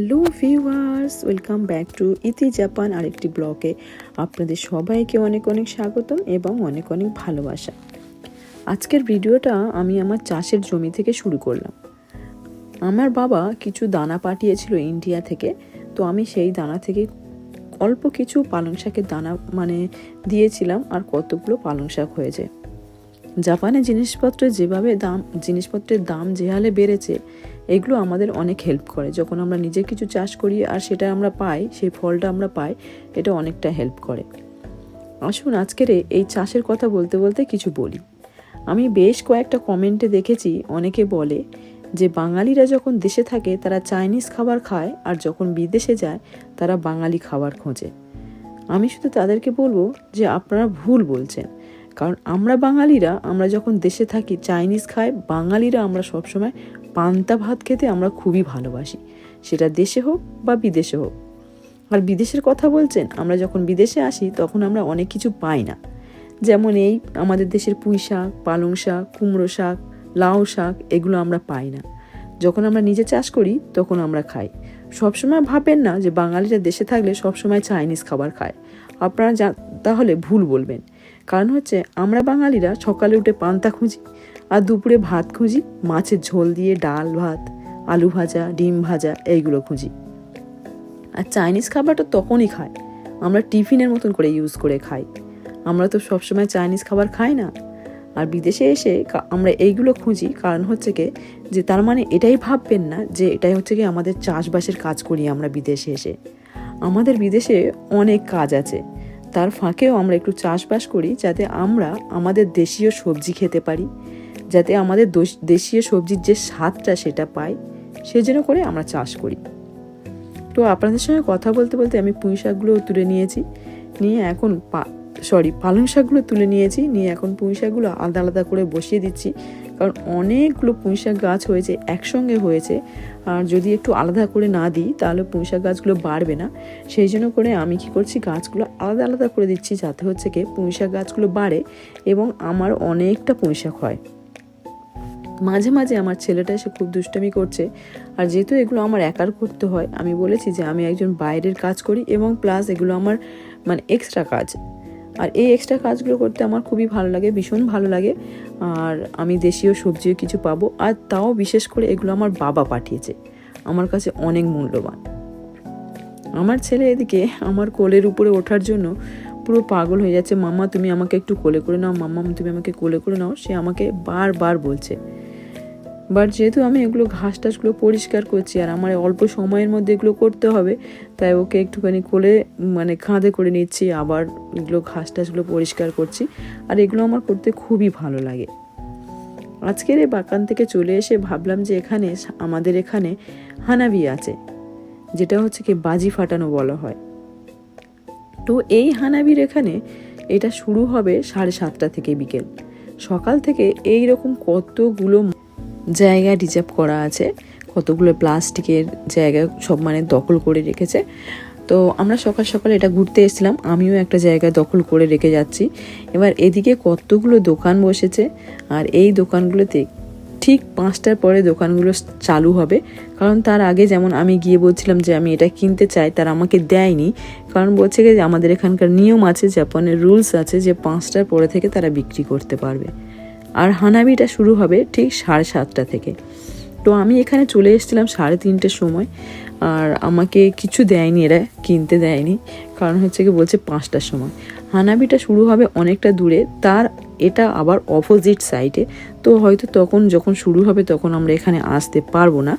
Hello viewers, welcome back to Iti Japan আরেকটি ব্লগে আপনাদের সবাইকে অনেক অনেক স্বাগতম এবং অনেক অনেক ভালোবাসা। আজকের ভিডিওটা আমি আমার চাষের জমি থেকে শুরু করলাম। আমার বাবা কিছু দানা পাঠিয়েছিল ইন্ডিয়া থেকে, তো আমি সেই দানা থেকে অল্প কিছু পালং শাকের দানা মানে দিয়েছিলাম আর কতগুলো পালং শাক হয়েছে। জাপানে জিনিসপত্রের যেভাবে দাম, জিনিসপত্রের দাম যে হালে বেড়েছে, এগুলো আমাদের অনেক হেল্প করে। যখন আমরা নিজে কিছু চাষ করি আর সেটা আমরা পাই, সেই ফলটা আমরা পাই, এটা অনেকটা হেল্প করে। আসুন আজকের এই চাষের কথা বলতে বলতে কিছু বলি। আমি বেশ কয়েকটা কমেন্টে দেখেছি, অনেকে বলে যে বাঙালিরা যখন দেশে থাকে, তারা চাইনিজ খাবার খায় আর যখন বিদেশে যায়, তারা বাঙালি খাবার খোঁজে। আমি শুধু তাদেরকে বলব যে আপনারা ভুল বলছেন। কারণ আমরা বাঙালিরা, আমরা যখন দেশে থাকি চাইনিজ খাই বাঙালিরা আমরা সবসময় পান্তা ভাত খেতে আমরা খুবই ভালোবাসি। সেটা দেশে হোক বা বিদেশে হোক। আর বিদেশের কথা বলছেন, আমরা যখন বিদেশে আসি, তখন আমরা অনেক কিছু পাই না। যেমন এই আমাদের দেশের পুঁই শাক, পালং শাক, কুমড়ো শাক, লাউ শাক, এগুলো আমরা পাই না। যখন আমরা নিজে চাষ করি, তখন আমরা খাই। সবসময় ভাবেন না যে বাঙালিরা দেশে থাকলে সবসময় চাইনিজ খাবার খায়। আপনারা যা, তাহলে ভুল বলবেন। কারণ হচ্ছে আমরা বাঙালিরা সকালে উঠে পান্তা খুঁজি আর দুপুরে ভাত খুঁজি, মাছের ঝোল দিয়ে ডাল, ভাত, আলু ভাজা, ডিম ভাজা এইগুলো খুঁজি। আর চাইনিজ খাবারটা তখনই খায়। আমরা টিফিনের মতন করে ইউজ করে খাই। আমরা তো সবসময় চাইনিজ খাবার খাই না। আর বিদেশে এসে আমরা এইগুলো খুঁজি কারণ হচ্ছে কি, যে তার মানে এটাই ভাববেন না যে এটাই হচ্ছে কি আমাদের চাষবাসের কাজ করি আমরা বিদেশে এসে। আমাদের বিদেশে অনেক কাজ আছে। তার ফাঁকেও আমরা একটু চাষবাস করি যাতে আমরা আমাদের দেশীয় সবজি খেতে পারি, যাতে আমাদের দেশীয় সবজির যে স্বাদটা সেটা পাই, সেজন্য করে আমরা চাষ করি। তো আপনাদের সঙ্গে কথা বলতে বলতে আমি পুঁই শাকগুলো তুলে নিয়েছি, নিয়ে এখন সরি পালং শাকগুলো তুলে নিয়েছি, নিয়ে এখন পুঁই শাকগুলো আলাদা আলাদা করে বসিয়ে দিচ্ছি। কারণ অনেকগুলো পুঁই শাক গাছ হয়েছে, একসঙ্গে হয়েছে। আর যদি একটু আলাদা করে না দিই, তাহলে পুঁই শাক গাছগুলো বাড়বে না। সেই জন্য করে আমি কি করছি, গাছগুলো আলাদা আলাদা করে দিচ্ছি যাতে হচ্ছে কি পুঁই শাক গাছগুলো বাড়ে এবং আমার অনেকটা পুঁই শাক হয়। মাঝে মাঝে আমার ছেলেটা এসে খুব দুষ্টামি করছে। আর যেহেতু এগুলো আমার একার করতে হয়, আমি বলেছি যে আমি একজন বাইরের কাজ করি এবং প্লাস এগুলো আমার মানে এক্সট্রা কাজ। আর এই এক্সট্রা কাজগুলো করতে আমার খুবই ভালো লাগে, ভীষণ ভালো লাগে। আর আমি দেশীয় সবজিও কিছু পাবো। আর তাও বিশেষ করে এগুলো আমার বাবা পাঠিয়েছে। আমার কাছে অনেক মূল্যবান। আমার ছেলে এদিকে আমার কোলের উপরে ওঠার জন্য পুরো পাগল হয়ে যাচ্ছে। মামা তুমি আমাকে একটু কোলে করে নাও। মামা তুমি আমাকে কোলে করে নাও। সে আমাকে বারবার বলছে। বাট যেহেতু আমি এগুলো ঘাস টাসগুলো পরিষ্কার করছি আর আমার অল্প সময়ের মধ্যে এগুলো করতে হবে, তাই ওকে একটুখানি কোলে মানে খাঁদে করে নিচ্ছি, আবার এগুলো ঘাস টাসগুলো পরিষ্কার করছি। আর এগুলো আমার করতে খুবই ভালো লাগে। আজকের এই বাগান থেকে চলে এসে ভাবলাম যে এখানে, আমাদের এখানে হানাবি আছে, যেটা হচ্ছে কি বাজি ফাটানো বলা হয়। তো এই হানাবির এখানে এটা শুরু হবে সাড়ে সাতটা থেকে বিকেল। সকাল থেকে এই রকম কতগুলো জায়গা রিজার্ভ করা আছে। কতগুলো প্লাস্টিকের জায়গা সব মানে দখল করে রেখেছে। তো আমরা সকাল সকাল এটা ঘুরতে এসেছিলাম। আমিও একটা জায়গা দখল করে রেখে যাচ্ছি। এবার এদিকে কতগুলো দোকান বসেছে আর এই দোকানগুলোতে ঠিক পাঁচটার পরে দোকানগুলো চালু হবে। কারণ তার আগে যেমন আমি গিয়ে বলছিলাম যে আমি এটা কিনতে চাই, তার আমাকে দেয়নি। কারণ বলছে যে আমাদের এখানকার নিয়ম আছে, জাপানের রুলস আছে যে পাঁচটার পরে থেকে তারা বিক্রি করতে পারবে। আর হানাবিটা শুরু হবে ঠিক সাড়ে সাতটা থেকে। তো আমি এখানে চলে এসেছিলাম সাড়ে তিনটের সময়, আর আমাকে কিছু দেয়নি এরা, কিনতে দেয়নি। কারণ হচ্ছে কি বলছে পাঁচটার সময়। হানাবিটা শুরু হবে অনেকটা দূরে, তার এটা আবার অপোজিট সাইডে তো হয়তো তখন যখন শুরু হবে তখন আমরা এখানে আসতে পারব না।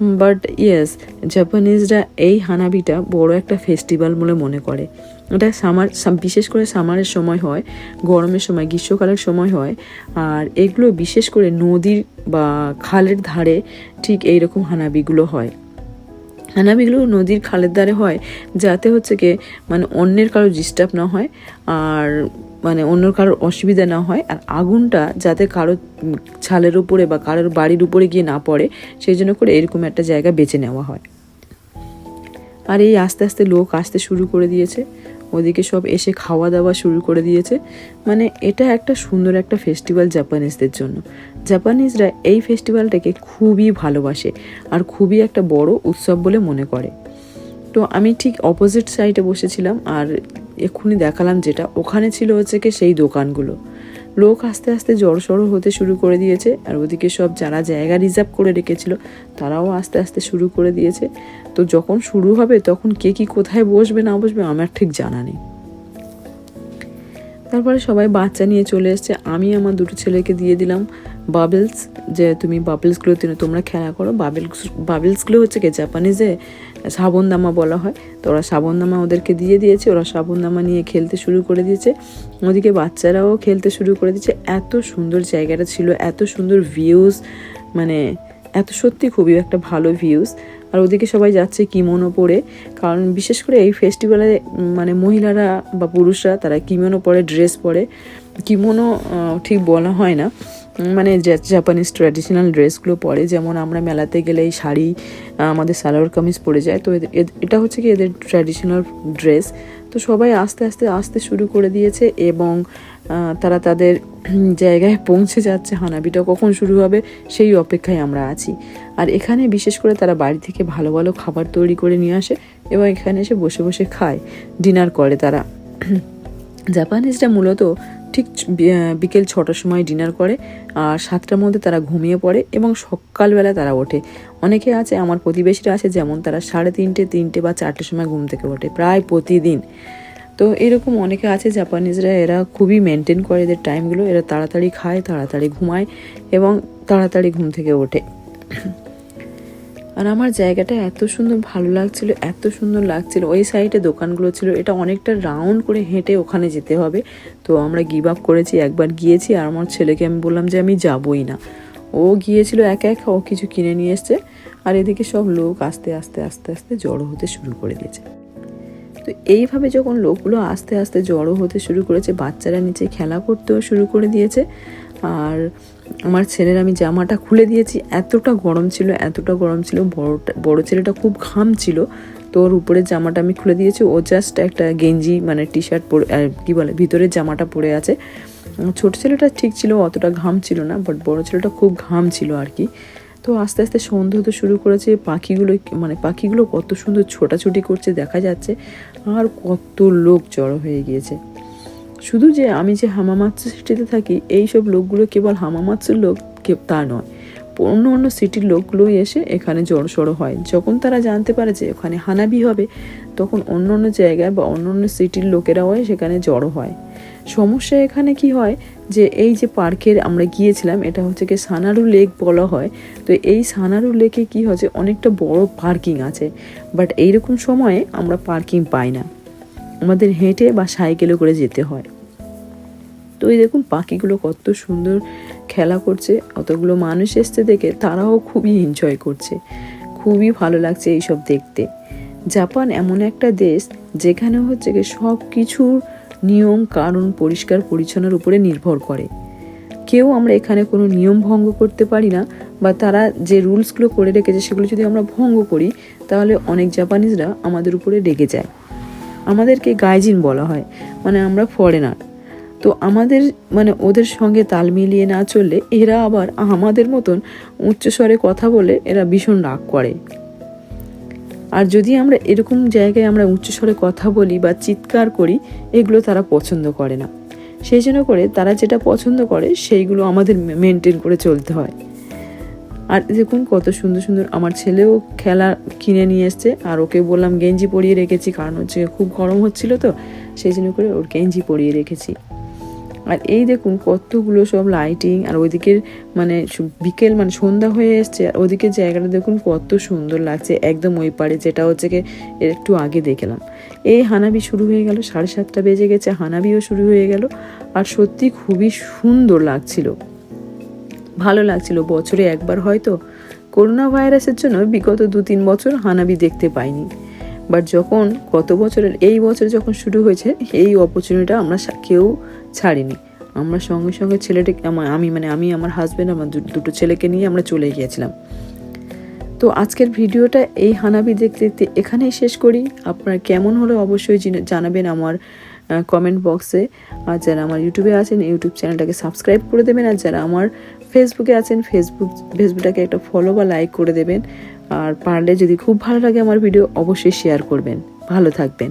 বাট ইয়েস জাপানিজরা এই হানাবিটা বড় একটা ফেস্টিভ্যাল বলে মনে করে। এটা সামার বিশেষ করে সামারের সময় হয়, গরমের সময়, গ্রীষ্মকালের সময় হয়, আর এগুলো বিশেষ করে নদীর বা খালের ধারে ঠিক এইরকম হানাবিগুলো হয়। হানাবিগুলো নদীর খালের দ্বারে হয়, যাতে হচ্ছে কি মানে অন্যের কারও ডিস্টার্ব না হয় আর মানে অন্য কারোর অসুবিধা না হয় আর আগুনটা যাতে কারও ছালের উপরে বা কারোর বাড়ির উপরে গিয়ে না পড়ে, সেই জন্য করে এরকম একটা জায়গা বেছে নেওয়া হয়। আর এই আস্তে আস্তে লোক আসতে শুরু করে দিয়েছে। ওদিকে সব এসে খাওয়া দাওয়া শুরু করে দিয়েছে। মানে এটা একটা সুন্দর একটা ফেস্টিভ্যাল জাপানিজদের জন্য। জাপানিজরা এই ফেস্টিভ্যালটাকে খুবই ভালোবাসে আর খুবই একটা বড় উৎসব বলে মনে করে। তো আমি ঠিক অপোজিট সাইডে বসেছিলাম আর এক্ষুনি দেখালাম যেটা। ওখানে ছিল হচ্ছে কি সেই দোকানগুলো। লোক আস্তে আস্তে জড়সড় হতে শুরু করে দিয়েছে, আর ওদিকে সব যারা জায়গা রিজার্ভ করে রেখেছিল, তারাও আস্তে আস্তে শুরু করে দিয়েছে। তো যখন শুরু হবে, তখন কে কি কোথায় বসবে, না বসবে, আমার ঠিক জানা নেই। তারপরে সবাই বাচ্চা নিয়ে চলে এসছে। আমি আমার দুটো ছেলেকে দিয়ে দিলাম বাবেলস যে তুমি বাবেলসগুলো তোমরা খেলা করো। বাবেলস বাবেলসগুলো হচ্ছে কি জাপানিজে সাবনদামা বলা হয়। তো ওরা সাবনদামা ওদেরকে দিয়ে দিয়েছে, ওরা সাবনদামা নিয়ে খেলতে শুরু করে দিয়েছে। ওদিকে বাচ্চারাও খেলতে শুরু করে দিয়েছে। এত সুন্দর জায়গাটা ছিল, এত সুন্দর ভিউজ মানে এত সত্যি খুবই একটা ভালো ভিউজ আর ওদিকে সবাই যাচ্ছে কিমোনো পরে, কারণ বিশেষ করে এই ফেস্টিভ্যালে মানে মহিলারা বা পুরুষরা, তারা কিমোনো পরে ড্রেস পরে। কিমোনো ঠিক বলা হয় না। মানে জাপানিজ ট্র্যাডিশনাল ড্রেসগুলো পরে, যেমন আমরা মেলাতে গেলে এই শাড়ি আমাদের সালোয়ার কামিজ পরে যায়। তো এটা হচ্ছে কি এদের ট্র্যাডিশনাল ড্রেস তো সবাই আস্তে আস্তে, আসতে শুরু করে দিয়েছে এবং তারা তাদের জায়গায় পৌঁছে যাচ্ছে, হানাবিটা কখন শুরু হবে সেই অপেক্ষায় আমরা আছি। আর এখানে বিশেষ করে তারা বাড়ি থেকে ভালো ভালো খাবার তৈরি করে নিয়ে আসে এবং এখানে এসে বসে বসে খায়। ডিনার করে তারা। জাপানিজরা মূলত ঠিক বিকেল ছটার সময় ডিনার করে আর সাতটার মধ্যে তারা ঘুমিয়ে পড়ে এবং সকালবেলা তারা ওঠে। অনেকে আছে, আমার প্রতিবেশীরা আছে, যেমন তারা সাড়ে তিনটে তিনটে বা চারটের সময় ঘুম থেকে ওঠে, প্রায় প্রতিদিন। তো এরকম অনেকে আছে জাপানিজরা, এরা খুবই মেনটেন করে এদের টাইমগুলো এরা তাড়াতাড়ি খায়, তাড়াতাড়ি ঘুমায় এবং তাড়াতাড়ি ঘুম থেকে ওঠে। আর আমার জায়গাটা এত সুন্দর, ভালো লাগছিল, এত সুন্দর লাগছিল। ওই সাইডে দোকানগুলো ছিল, এটা অনেকটা রাউন্ড করে হেঁটে ওখানে যেতে হবে। তো আমরা গিভ আপ করেছি, একবার গিয়েছি আর আমার ছেলেকে আমি বললাম যে আমি যাবই না। ও গিয়েছিল একা এক, ও কিছু কিনে নিয়ে এসছে। আর এদিকে সব লোক আস্তে আস্তে আস্তে আস্তে জড়ো হতে শুরু করে দিয়েছে। তো এইভাবে যখন লোকগুলো আস্তে আস্তে জড়ো হতে শুরু করেছে, বাচ্চারা নিচে খেলা করতেও শুরু করে দিয়েছে, আর আমার ছেলের আমি জামাটা খুলে দিয়েছি, এতটা গরম ছিল, এতটা গরম ছিল, বড়টা, বড় ছেলেটা খুব ঘাম ছিল, তো ওর উপরের জামাটা আমি খুলে দিয়েছি, ও জাস্ট একটা গেঞ্জি মানে টি শার্ট পরে কী বলে, ভিতরের জামাটা পরে আছে। ছোট ছেলেটা ঠিক ছিল, অতটা ঘাম ছিল না বাট বড় ছেলেটা খুব ঘাম ছিল আর কি। তো আস্তে আস্তে সন্ধে হতে শুরু করেছে পাখিগুলো মানে পাখিগুলো কত সুন্দর ছোটাছুটি করছে দেখা যাচ্ছে, আর কত লোক জড়ো হয়ে গিয়েছে। শুধু যে আমি যে হামামাৎসু সিটিতে থাকি এই সব লোকগুলো কেবল হামামাৎসুর লোক তা নয়। অন্য অন্য সিটির লোকগুলোই এসে এখানে জড়সড়ো হয়। যখন তারা জানতে পারে যে ওখানে হানাবি হবে, তখন অন্য অন্য জায়গায় বা অন্য অন্য সিটির লোকেরাও সেখানে জড়ো হয়। সমস্যা এখানে কি হয় যে এই যে পার্কের আমরা গিয়েছিলাম, এটা হচ্ছে কি সানারু লেক বলা হয়। তো এই সানারু লেকে কি হচ্ছে অনেকটা বড় পার্কিং আছে, বাট এইরকম সময়ে আমরা পার্কিং পাই না। আমাদের হেঁটে বা সাইকেলে করে যেতে হয়। তো এই দেখুন পাখিগুলো কত সুন্দর খেলা করছে, অতগুলো মানুষ এসছে দেখে, তারাও খুবই এনজয় করছে। খুবই ভালো লাগছে এইসব দেখতে। জাপান এমন একটা দেশ যেখানে হচ্ছে কি সব কিছুর নিয়ম, কারণ পরিষ্কার পরিচ্ছন্নের উপরে নির্ভর করে। কেউ আমরা এখানে কোনো নিয়ম ভঙ্গ করতে পারি না, বা তারা যে রুলসগুলো করে রেখেছে সেগুলো যদি আমরা ভঙ্গ করি, তাহলে অনেক জাপানিজরা আমাদের উপরে রেগে যায়। আমাদেরকে গাইজিন বলা হয় মানে আমরা ফরেনার তো আমাদের মানে ওদের সঙ্গে তাল মিলিয়ে না চললে এরা আবার আমাদের মতন উচ্চস্বরে কথা বলে এরা ভীষণ রাগ করে। আর যদি আমরা এরকম জায়গায় আমরা উচ্চস্বরে কথা বলি বা চিৎকার করি, এগুলো তারা পছন্দ করে না। সেই জন্য করে তারা যেটা পছন্দ করে, সেইগুলো আমাদের মেনটেন করে চলতে হয়। আর দেখুন কত সুন্দর সুন্দর আমার ছেলেও খেলা কিনে নিয়ে এসছে, আর ওকে বললাম গেঞ্জি পরিয়ে রেখেছি, কারণ হচ্ছে খুব গরম হচ্ছিল তো, সেই জন্য করে ওর গেঞ্জি পরিয়ে রেখেছি। আর এই দেখুন কতগুলো সব লাইটিং আর ওইদিকের মানে বিকেল মানে সন্ধ্যা হয়ে এসছে আর ওদিকে জায়গাটা দেখুন কত সুন্দর লাগছে একদম ওই পারে যেটা হচ্ছে কি একটু আগে দেখলাম। এই হানাবি শুরু হয়ে গেল, সাড়ে সাতটা বেজে গেছে, হানাবিও শুরু হয়ে গেল আর সত্যি খুবই সুন্দর লাগছিল। ভালো লাগছিল, বছরে একবার হয়তো। করোনা ভাইরাসের জন্য বিগত দু তিন বছর হানাবি দেখতে পাইনি। বাট যখন গত বছরের এই বছর যখন শুরু হয়েছে, এই অপরচুনিটা আমরা কেউ ছাড়িনি। আমরা সঙ্গে সঙ্গে ছেলেটিকে, আমি মানে আমি, আমার হাজব্যান্ড আমার দুটো ছেলেকে নিয়ে আমরা চলে গিয়েছিলাম। তো আজকের ভিডিওটা এই হানাবি দেখতে দেখতে এখানেই শেষ করি। আপনার কেমন হলো অবশ্যই জানাবেন আমার কমেন্ট বক্সে আর যারা আমার ইউটিউবে আছেন ইউটিউব চ্যানেলটাকে সাবস্ক্রাইব করে দেবেন। আর যারা আমার ফেসবুকে আছেন ফেসবুক ফেসবুকটাকে একটা ফলো বা লাইক করে দেবেন। আর পারলে যদি খুব ভালো লাগে আমার ভিডিও অবশ্যই শেয়ার করবেন। ভালো থাকবেন।